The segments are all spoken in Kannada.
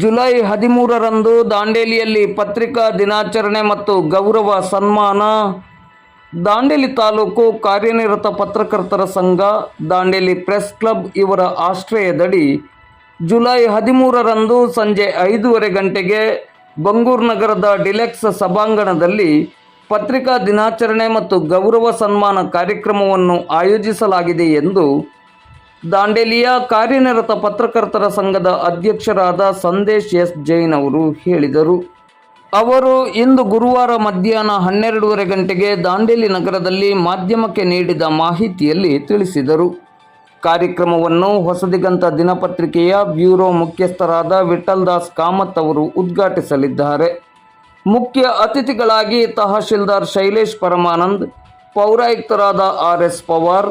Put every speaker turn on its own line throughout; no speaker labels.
ಜುಲೈ ಹದಿಮೂರರಂದು ದಾಂಡೇಲಿಯಲ್ಲಿ ಪತ್ರಿಕಾ ದಿನಾಚರಣೆ ಮತ್ತು ಗೌರವ ಸನ್ಮಾನ. ದಾಂಡೇಲಿ ತಾಲೂಕು ಕಾರ್ಯನಿರತ ಪತ್ರಕರ್ತರ ಸಂಘ, ದಾಂಡೇಲಿ ಪ್ರೆಸ್ ಕ್ಲಬ್ ಇವರ ಆಶ್ರಯದಡಿ ಜುಲೈ ಹದಿಮೂರರಂದು ಸಂಜೆ ಐದೂವರೆ ಗಂಟೆಗೆ ಬಂಗೂರು ನಗರದ ಡಿಲೆಕ್ಸ್ ಸಭಾಂಗಣದಲ್ಲಿ ಪತ್ರಿಕಾ ದಿನಾಚರಣೆ ಮತ್ತು ಗೌರವ ಸನ್ಮಾನ ಕಾರ್ಯಕ್ರಮವನ್ನು ಆಯೋಜಿಸಲಾಗಿದೆ ಎಂದು ದಾಂಡೇಲಿಯ ಕಾರ್ಯನಿರತ ಪತ್ರಕರ್ತರ ಸಂಘದ ಅಧ್ಯಕ್ಷರಾದ ಸಂದೇಶ್ ಎಸ್. ಜೈನ್ ಅವರು ಹೇಳಿದರು. ಅವರು ಇಂದು ಗುರುವಾರ ಮಧ್ಯಾಹ್ನ ಹನ್ನೆರಡೂವರೆ ಗಂಟೆಗೆ ದಾಂಡೇಲಿ ನಗರದಲ್ಲಿ ಮಾಧ್ಯಮಕ್ಕೆ ನೀಡಿದ ಮಾಹಿತಿಯಲ್ಲಿ ತಿಳಿಸಿದರು. ಕಾರ್ಯಕ್ರಮವನ್ನು ಹೊಸದಿಗಂತ ದಿನಪತ್ರಿಕೆಯ ಬ್ಯೂರೋ ಮುಖ್ಯಸ್ಥರಾದ ವಿಠಲ್ ದಾಸ್ ಕಾಮತ್ ಅವರು ಉದ್ಘಾಟಿಸಲಿದ್ದಾರೆ. ಮುಖ್ಯ ಅತಿಥಿಗಳಾಗಿ ತಹಶೀಲ್ದಾರ್ ಶೈಲೇಶ್ ಪರಮಾನಂದ್, ಪೌರಾಯುಕ್ತರಾದ ಆರ್. ಎಸ್. ಪವಾರ್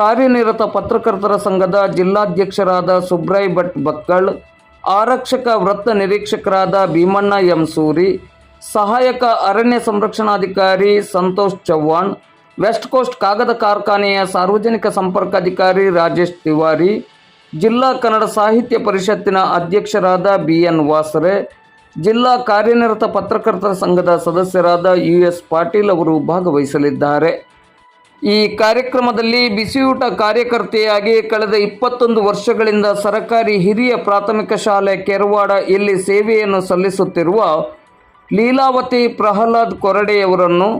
ಕಾರ್ಯನಿರತ ಪತ್ರಕರ್ತರ ಸಂಘದ ಜಿಲ್ಲಾಧ್ಯಕ್ಷರಾದ ಸುಬ್ರಾಯ್ ಭಟ್ ಬಕ್ಕಳ್ ಆರಕ್ಷಕ ವೃತ್ತ ನಿರೀಕ್ಷಕರಾದ ಭೀಮಣ್ಣ ಎಂ ಸೂರಿ, ಸಹಾಯಕ ಅರಣ್ಯ ಸಂರಕ್ಷಣಾಧಿಕಾರಿ ಸಂತೋಷ್ ಚವ್ಹಾಣ್, ವೆಸ್ಟ್ ಕೋಸ್ಟ್ ಕಾಗದ ಕಾರ್ಖಾನೆಯ ಸಾರ್ವಜನಿಕ ಸಂಪರ್ಕ ಅಧಿಕಾರಿ ರಾಜೇಶ್ ತಿವಾರಿ, ಜಿಲ್ಲಾ ಕನ್ನಡ ಸಾಹಿತ್ಯ ಪರಿಷತ್ತಿನ ಅಧ್ಯಕ್ಷರಾದ ಬಿ ಎನ್ ವಾಸರೆ, ಜಿಲ್ಲಾ ಕಾರ್ಯನಿರತ ಪತ್ರಕರ್ತರ ಸಂಘದ ಸದಸ್ಯರಾದ ಯು ಎಸ್ ಪಾಟೀಲ್ ಅವರು ಭಾಗವಹಿಸಲಿದ್ದಾರೆ. ಈ ಕಾರ್ಯಕ್ರಮದಲ್ಲಿ ಬಿಸಿಯೂಟ ಕಾರ್ಯಕರ್ತೆಯಾಗಿ ಕಳೆದ ಇಪ್ಪತ್ತೊಂದು ವರ್ಷಗಳಿಂದ ಸರಕಾರಿ ಹಿರಿಯ ಪ್ರಾಥಮಿಕ ಶಾಲೆ ಕೆರವಾಡ ಇಲ್ಲಿ ಸೇವೆಯನ್ನು ಸಲ್ಲಿಸುತ್ತಿರುವ ಲೀಲಾವತಿ ಪ್ರಹ್ಲಾದ್ ಕೊರಡೆಯವರನ್ನು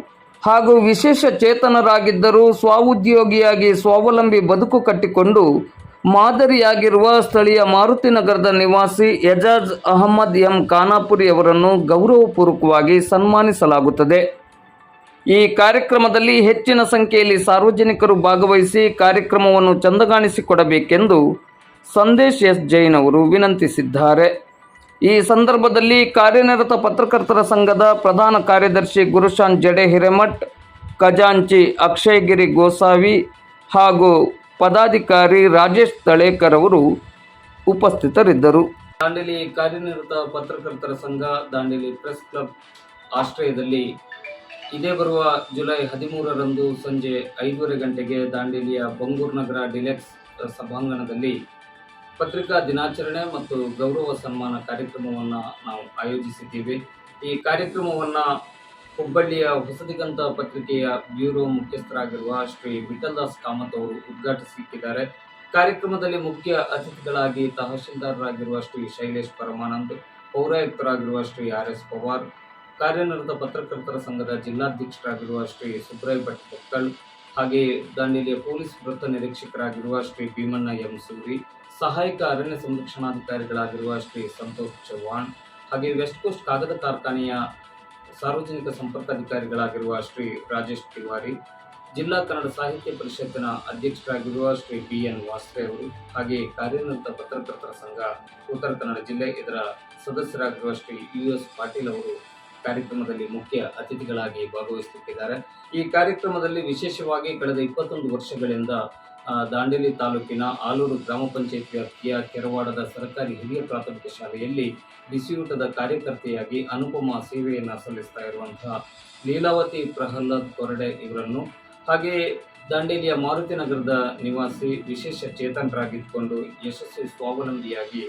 ಹಾಗೂ ವಿಶೇಷ ಚೇತನರಾಗಿದ್ದರೂ ಸ್ವಉದ್ಯೋಗಿಯಾಗಿ ಸ್ವಾವಲಂಬಿ ಬದುಕು ಕಟ್ಟಿಕೊಂಡು ಮಾದರಿಯಾಗಿರುವ ಸ್ಥಳೀಯ ಮಾರುತಿನಗರದ ನಿವಾಸಿ ಎಜಾಜ್ ಅಹಮ್ಮದ್ ಎಂ ಖಾನಾಪುರಿಯವರನ್ನು ಗೌರವಪೂರ್ವಕವಾಗಿ ಸನ್ಮಾನಿಸಲಾಗುತ್ತದೆ. ಈ ಕಾರ್ಯಕ್ರಮದಲ್ಲಿ ಹೆಚ್ಚಿನ ಸಂಖ್ಯೆಯಲ್ಲಿ ಸಾರ್ವಜನಿಕರು ಭಾಗವಹಿಸಿ ಕಾರ್ಯಕ್ರಮವನ್ನು ಚಂದಗಾಣಿಸಿಕೊಡಬೇಕೆಂದು ಸಂದೇಶ್ ಎಸ್ ಜೈನ್ ಅವರು ವಿನಂತಿಸಿದ್ದಾರೆ. ಈ ಸಂದರ್ಭದಲ್ಲಿ ಕಾರ್ಯನಿರತ ಪತ್ರಕರ್ತರ ಸಂಘದ ಪ್ರಧಾನ ಕಾರ್ಯದರ್ಶಿ ಗುರುಶಾನ್ ಜಡೆ ಹಿರೇಮಠ್ ಖಜಾಂಚಿ ಅಕ್ಷಯಗಿರಿ ಗೋಸಾವಿ ಹಾಗೂ ಪದಾಧಿಕಾರಿ ರಾಜೇಶ್ ತಳೇಕರ್ ಅವರು ಉಪಸ್ಥಿತರಿದ್ದರು. ದಾಂಡೇಲಿ ಕಾರ್ಯನಿರತ ಪತ್ರಕರ್ತರ ಸಂಘ ದಾಂಡೇಲಿ ಪ್ರೆಸ್ ಕ್ಲಬ್ ಆಶ್ರಯದಲ್ಲಿ ಇದೇ ಬರುವ ಜುಲೈ ಹದಿಮೂರರಂದು ಸಂಜೆ ಐದೂವರೆ ಗಂಟೆಗೆ ದಾಂಡೇಲಿಯ ಬಂಗೂರು ನಗರ ಡಿಲೆಕ್ಸ್ ಸಭಾಂಗಣದಲ್ಲಿ ಪತ್ರಿಕಾ ದಿನಾಚರಣೆ ಮತ್ತು ಗೌರವ ಸನ್ಮಾನ ಕಾರ್ಯಕ್ರಮವನ್ನು ನಾವು ಆಯೋಜಿಸಿದ್ದೀವಿ. ಈ ಕಾರ್ಯಕ್ರಮವನ್ನು ಹುಬ್ಬಳ್ಳಿಯ ಹೊಸದಿಗಂತ ಪತ್ರಿಕೆಯ ಬ್ಯೂರೋ ಮುಖ್ಯಸ್ಥರಾಗಿರುವ ಶ್ರೀ ವಿಠಲ್ದಾಸ್ ಕಾಮತ್ ಅವರು ಉದ್ಘಾಟಿಸುತ್ತಿದ್ದಾರೆ ಕಾರ್ಯಕ್ರಮದಲ್ಲಿ ಮುಖ್ಯ ಅತಿಥಿಗಳಾಗಿ ತಹಶೀಲ್ದಾರರಾಗಿರುವ ಶ್ರೀ ಶೈಲೇಶ್ ಪರಮಾನಂದ್, ಪೌರಾಯುಕ್ತರಾಗಿರುವ ಶ್ರೀ ಆರ್ ಎಸ್ ಪವಾರ್ ಕಾರ್ಯನಿರತ ಪತ್ರಕರ್ತರ ಸಂಘದ ಜಿಲ್ಲಾಧ್ಯಕ್ಷರಾಗಿರುವ ಶ್ರೀ ಸುಬ್ರಾಯ್ ಭಟ್ ಬೊಕ್ಕಳ್ ಹಾಗೆ ದಾಂಡೇಲಿಯ ಪೊಲೀಸ್ ವೃತ್ತ ನಿರೀಕ್ಷಕರಾಗಿರುವ ಶ್ರೀ ಭೀಮಣ್ಣ ಎಂ ಸೂರಿ, ಸಹಾಯಕ ಅರಣ್ಯ ಸಂರಕ್ಷಣಾಧಿಕಾರಿಗಳಾಗಿರುವ ಶ್ರೀ ಸಂತೋಷ್ ಚೌಹಾಣ್ ಹಾಗೆ ವೆಸ್ಟ್ ಕೋಸ್ಟ್ ಕಾಗದ ಕಾರ್ಖಾನೆಯ ಸಾರ್ವಜನಿಕ ಸಂಪರ್ಕ ಅಧಿಕಾರಿಗಳಾಗಿರುವ ಶ್ರೀ ರಾಜೇಶ್ ತಿವಾರಿ, ಜಿಲ್ಲಾ ಕನ್ನಡ ಸಾಹಿತ್ಯ ಪರಿಷತ್ತಿನ ಅಧ್ಯಕ್ಷರಾಗಿರುವ ಶ್ರೀ ಬಿ ಎನ್ ವಾಸ್ತ್ರೆ ಅವರು, ಹಾಗೆ ಕಾರ್ಯನಿರತ ಪತ್ರಕರ್ತರ ಸಂಘ ಉತ್ತರ ಕನ್ನಡ ಜಿಲ್ಲೆ ಇದರ ಸದಸ್ಯರಾಗಿರುವ ಶ್ರೀ ಯು ಎಸ್ ಪಾಟೀಲ್ ಅವರು ಕಾರ್ಯಕ್ರಮದಲ್ಲಿ ಮುಖ್ಯ ಅತಿಥಿಗಳಾಗಿ ಭಾಗವಹಿಸುತ್ತಿದ್ದಾರೆ. ಈ ಕಾರ್ಯಕ್ರಮದಲ್ಲಿ ವಿಶೇಷವಾಗಿ ಕಳೆದ ಇಪ್ಪತ್ತೊಂದು ವರ್ಷಗಳಿಂದ ದಾಂಡೇಲಿ ತಾಲೂಕಿನ ಆಲೂರು ಗ್ರಾಮ ಪಂಚಾಯತ್ ವ್ಯಾಪ್ತಿಯ ಕೆರವಾಡದ ಸರ್ಕಾರಿ ಹಿರಿಯ ಪ್ರಾಥಮಿಕ ಶಾಲೆಯಲ್ಲಿ ಬಿಸಿಯೂಟದ ಕಾರ್ಯಕರ್ತೆಯಾಗಿ ಅನುಪಮ ಸೇವೆಯನ್ನು ಸಲ್ಲಿಸ್ತಾ ಇರುವಂತಹ ಲೀಲಾವತಿ ಪ್ರಹ್ಲಾದ್ ಕೊರಡೆ ಇವರನ್ನು ಹಾಗೆ ದಾಂಡೇಲಿಯ ಮಾರುತಿ ನಗರದ ನಿವಾಸಿ ವಿಶೇಷ ಚೇತನರಾಗಿದ್ದುಕೊಂಡು ಯಶಸ್ವಿ ಸ್ವಾವಲಂಬಿಯಾಗಿ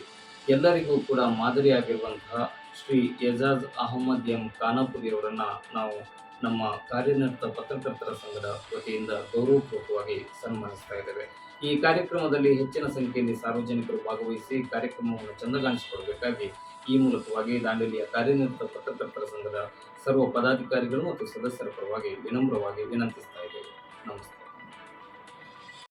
ಎಲ್ಲರಿಗೂ ಕೂಡ ಮಾದರಿಯಾಗಿರುವಂತಹ ಶ್ರೀ ಎಜಾಜ್ ಅಹಮದ್ ಎಂ ಖಾನಾಪುರಿ ಅವರನ್ನು ನಾವು ನಮ್ಮ ಕಾರ್ಯನಿರತ ಪತ್ರಕರ್ತರ ಸಂಘದ ವತಿಯಿಂದ ಗೌರವಪೂರ್ವಕವಾಗಿ ಸನ್ಮಾನಿಸ್ತಾ ಇದ್ದೇವೆ. ಈ ಕಾರ್ಯಕ್ರಮದಲ್ಲಿ ಹೆಚ್ಚಿನ ಸಂಖ್ಯೆಯಲ್ಲಿ ಸಾರ್ವಜನಿಕರು ಭಾಗವಹಿಸಿ ಕಾರ್ಯಕ್ರಮವನ್ನು ಚಂದಗಾಣಿಸಿಕೊಡಬೇಕಾಗಿ ಈ ಮೂಲಕವಾಗಿ ದಾಂಡೇಲಿಯ ಕಾರ್ಯನಿರತ ಪತ್ರಕರ್ತರ ಸಂಘದ ಸರ್ವ ಪದಾಧಿಕಾರಿಗಳು ಮತ್ತು ಸದಸ್ಯರ ಪರವಾಗಿ ವಿನಮ್ರವಾಗಿ ವಿನಂತಿಸ್ತಾ ಇದ್ದೇವೆ. ನಮಸ್ತೆ.